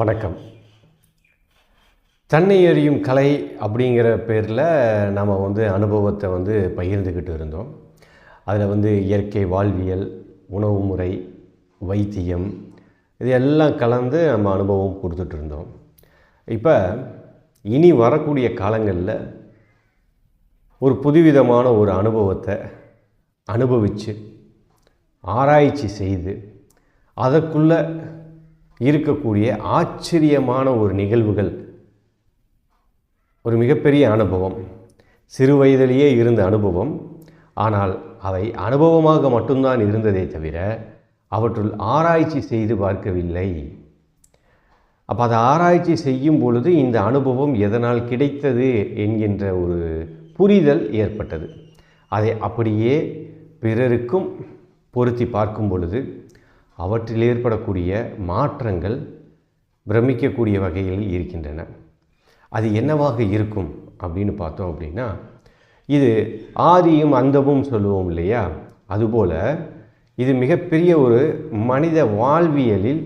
வணக்கம். தன்னை அறியும் கலை அப்படிங்கிற பேரில் நம்ம வந்து அனுபவத்தை வந்து பகிர்ந்துக்கிட்டு இருந்தோம். அதில் வந்து இயற்கை வாழ்வியல் உணவு முறை வைத்தியம் இது எல்லாம் கலந்து நம்ம அனுபவம் கொடுத்துட்டு இருந்தோம். இப்போ இனி வரக்கூடிய காலங்களில் ஒரு புதுவிதமான ஒரு அனுபவத்தை அனுபவித்து ஆராய்ச்சி செய்து அதற்குள்ளே இருக்கக்கூடிய ஆச்சரியமான ஒரு நிகழ்வுகள். ஒரு மிகப்பெரிய அனுபவம். சிறு வயதிலேயே இருந்த அனுபவம். ஆனால் அவை அனுபவமாக மட்டும்தான் இருந்ததே தவிர அவற்றுள் ஆராய்ச்சி செய்து பார்க்கவில்லை. அப்போ அதை ஆராய்ச்சி செய்யும் பொழுது இந்த அனுபவம் எதனால் கிடைத்தது என்கின்ற ஒரு புரிதல் ஏற்பட்டது. அதை அப்படியே பிறருக்கும் பொருத்தி பார்க்கும் பொழுது அவற்றில் ஏற்படக்கூடிய மாற்றங்கள் பிரமிக்கக்கூடிய வகையில் இருக்கின்றன. அது என்னவாக இருக்கும் அப்படின்னு பார்த்தோம் அப்படின்னா இது ஆதியும் அந்தமும் சொல்லுவோம் இல்லையா? அதுபோல் இது மிகப்பெரிய ஒரு மனித வாழ்வியலில்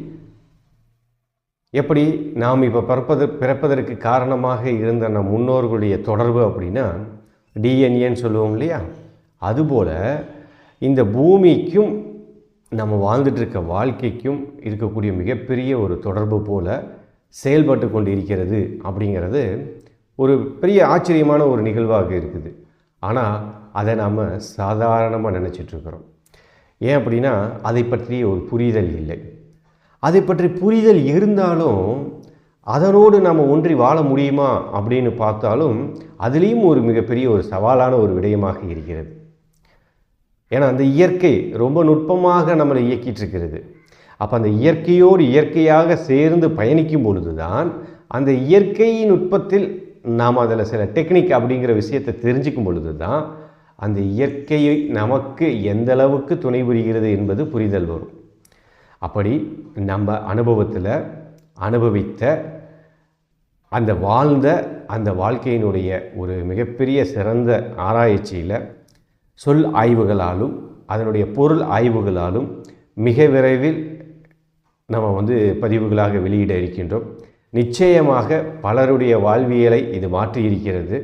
எப்படி நாம் இப்போ பிறப்பது பிறப்பதற்கு காரணமாக இருந்த நம் முன்னோர்களுடைய தொடர்பு அப்படின்னா டிஎன்ஏன்னு சொல்லுவோம் இல்லையா? அதுபோல் இந்த பூமிக்கும் நம்ம வாழ்ந்துட்டுருக்க வாழ்க்கைக்கும் இருக்கக்கூடிய மிகப்பெரிய ஒரு தொடர்பு போல் செயல்பட்டு கொண்டு இருக்கிறது அப்படிங்கிறது ஒரு பெரிய ஆச்சரியமான ஒரு நிகழ்வாக இருக்குது. ஆனால் அதை நாம் சாதாரணமாக நினச்சிட்ருக்கிறோம். ஏன் அப்படின்னா அதை பற்றிய ஒரு புரிதல் இல்லை. அதை பற்றி புரிதல் இருந்தாலும் அதனோடு நாம் ஒன்றி வாழ முடியுமா அப்படின்னு பார்த்தாலும் அதுலேயும் ஒரு மிகப்பெரிய ஒரு சவாலான ஒரு விடயமாக இருக்கிறது. ஏன்னா அந்த இயற்கை ரொம்ப நுட்பமாக நம்மளை இயக்கிட்டு இருக்கிறது அப்போ அந்த இயற்கையோடு இயற்கையாக சேர்ந்து பயணிக்கும் பொழுது தான் அந்த இயற்கை நுட்பத்தில் நாம் அதில் சில டெக்னிக் அப்படிங்கிற விஷயத்தை தெரிஞ்சுக்கும் பொழுது தான் அந்த இயற்கையை நமக்கு எந்த அளவுக்கு துணை புரிகிறது என்பது புரிதல் வரும். அப்படி நம்ம அனுபவத்தில் அனுபவித்த அந்த வாழ்ந்த அந்த வாழ்க்கையினுடைய ஒரு மிகப்பெரிய சிறந்த ஆராய்ச்சியில் சொல் ஆய்வுகளாலும் அதனுடைய பொருள் ஆய்வுகளாலும் மிக விரைவில் நம்ம வந்து பதிவுகளாக வெளியிட இருக்கின்றோம். நிச்சயமாக பலருடைய வாழ்வியலை இது மாற்றி இருக்கிறது.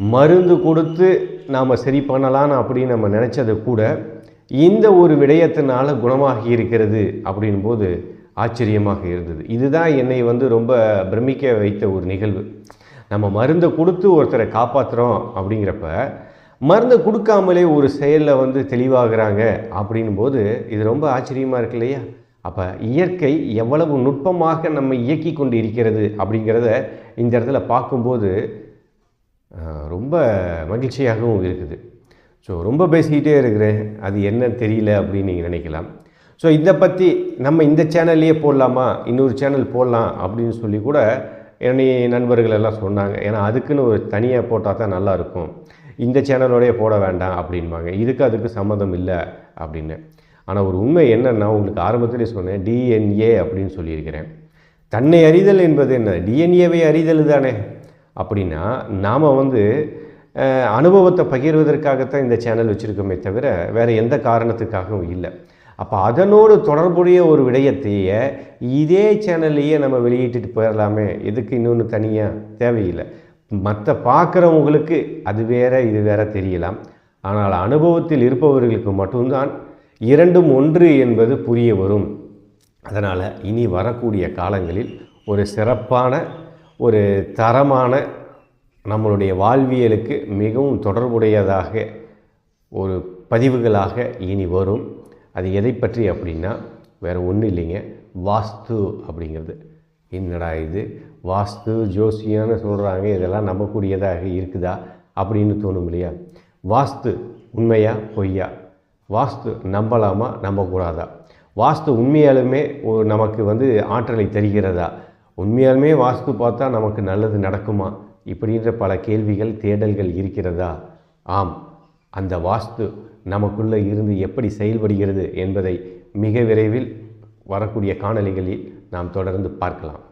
மருந்து கொடுத்து நாம் சரி பண்ணலான்னு அப்படின்னு நம்ம நினச்சது கூட இந்த ஒரு விடயத்தினால் குணமாகி இருக்கிறது அப்படின்போது ஆச்சரியமாக இருந்தது. இதுதான் என்னை வந்து ரொம்ப பிரமிக்க வைத்த ஒரு நிகழ்வு. நம்ம மருந்தை கொடுத்து ஒருத்தரை காப்பாற்றுறோம் அப்படிங்கிறப்ப மருந்தை கொடுக்காமலே ஒரு செயலில் வந்து தெளிவாகிறாங்க அப்படின் போது இது ரொம்ப ஆச்சரியமாக இருக்கு இல்லையா? அப்போ இயற்கை எவ்வளவு நுட்பமாக நம்ம இயக்கி கொண்டு இருக்கிறது அப்படிங்கிறத இந்த இடத்துல பார்க்கும்போது ரொம்ப மகிழ்ச்சியாகவும் இருக்குது. ஸோ ரொம்ப பேசிக்கிட்டே இருக்கிறேன். அது என்னன்னு தெரியல அப்படின்னு நீங்கள் நினைக்கலாம். ஸோ இதை பற்றி நம்ம இந்த சேனல்லையே போடலாமா? இன்னொரு சேனல் போடலாம் அப்படின்னு சொல்லி கூட என்னை நண்பர்கள் எல்லாம் சொன்னாங்க. ஏன்னா அதுக்குன்னு ஒரு தனியாக போட்டால் தான் நல்லாயிருக்கும் இந்த சேனலோடைய போட வேண்டாம் அப்படின்பாங்க. இதுக்கு அதுக்கு சம்மந்தம் இல்லை அப்படின்னு. ஆனால் ஒரு உண்மை என்னென்னா உங்களுக்கு ஆரம்பத்திலே சொன்னேன் டிஎன்ஏ அப்படின்னு சொல்லியிருக்கிறேன். தன்னை அறிதல் என்பது என்ன? டிஎன்ஏவை அறிதல் தானே? அப்படின்னா நாம் வந்து அனுபவத்தை பகிர்வதற்காகத்தான் இந்த சேனல் வச்சுருக்கோமே தவிர வேறு எந்த காரணத்துக்காகவும் இல்லை. அப்போ அதனோடு தொடர்புடைய ஒரு விடயத்தையே இதே சேனல்லையே நம்ம வெளியிட்டுட்டு போயிடலாமே எதுக்கு இன்னொன்று தனியாக தேவையில்லை. மற்ற பார்க்குறவங்களுக்கு அது வேற இது வேற தெரியலாம். ஆனால் அனுபவத்தில் இருப்பவர்களுக்கு மட்டும்தான் இரண்டும் ஒன்று என்பது புரிய வரும். அதனால் இனி வரக்கூடிய காலங்களில் ஒரு சிறப்பான ஒரு தரமான நம்மளுடைய வாழ்வியலுக்கு மிகவும் தொடர்புடையதாக ஒரு பதிவுகளாக இனி வரும். அது எதை பற்றி அப்படின்னா வேறு ஒன்றும் இல்லைங்க. வாஸ்து அப்படிங்கிறது. என்னடா இது? வாஸ்து ஜோசியான்னு சொல்கிறாங்க இதெல்லாம் நம்பக்கூடியதாக இருக்குதா? அப்படின்னு தோணும் இல்லையா? வாஸ்து உண்மையா பொய்யா? வாஸ்து நம்பலாமா நம்பக்கூடாதா? வாஸ்து உண்மையாலுமே நமக்கு வந்து ஆற்றலை தருகிறதா? உண்மையாலுமே வாஸ்து பார்த்தா நமக்கு நல்லது நடக்குமா? இப்படின்ற பல கேள்விகள் தேடல்கள் இருக்கிறதா? ஆம். அந்த வாஸ்து நமக்குள்ளே இருந்து எப்படி செயல்படுகிறது என்பதை மிக விரைவில் வரக்கூடிய காணொலிகளில் நாம் தொடர்ந்து பார்க்கலாம்.